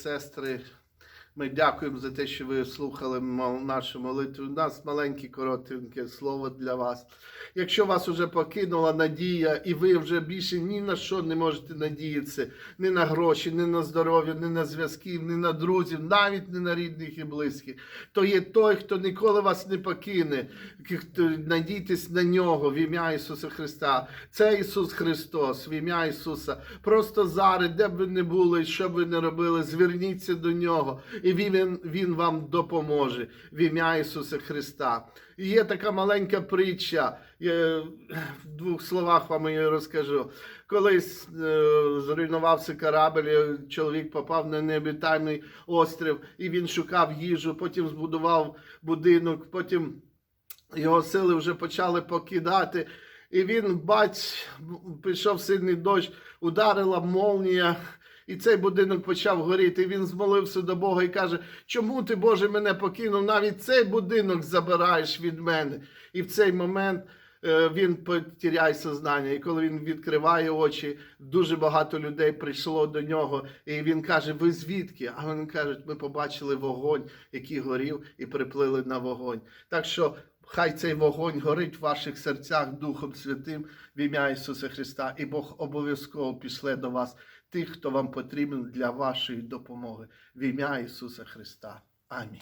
sestre ми дякуємо за те, що ви слухали нашу молитву. У нас маленьке коротеньке слово для вас. Якщо вас вже покинула надія, і ви вже більше ні на що не можете надіятися, ні на гроші, ні на здоров'я, ні на зв'язків, ні на друзів, навіть не на рідних і близьких, то є той, хто ніколи вас не покине. Надійтесь на нього в ім'я Ісуса Христа. Це Ісус Христос, в ім'я Ісуса. Просто зараз, де б ви не були, що б ви не робили, зверніться до нього, і Він, він вам допоможе в ім'я Ісуса Христа. І є така маленька притча. Я в двох словах вам її розкажу. Колись е, зруйнувався корабль, е, чоловік попав на необітальний острів, і він шукав їжу, потім збудував будинок, потім його сили вже почали покидати. І він, бач, пішов сильний дощ, ударила молнія, і цей будинок почав горіти. Він змолився до Бога і каже: Чому ти, Боже, мене покинув? Навіть цей будинок забираєш від мене. І в цей момент е, він потеряє сознання. І коли він відкриває очі, дуже багато людей прийшло до нього. І він каже: Ви звідки? А вони кажуть, ми побачили вогонь, який горів, і приплили на вогонь. Так що. Хай цей вогонь горить в ваших серцях Духом Святим в ім'я Ісуса Христа, і Бог обов'язково пішле до вас тих, хто вам потрібен для вашої допомоги в ім'я Ісуса Христа. Амінь.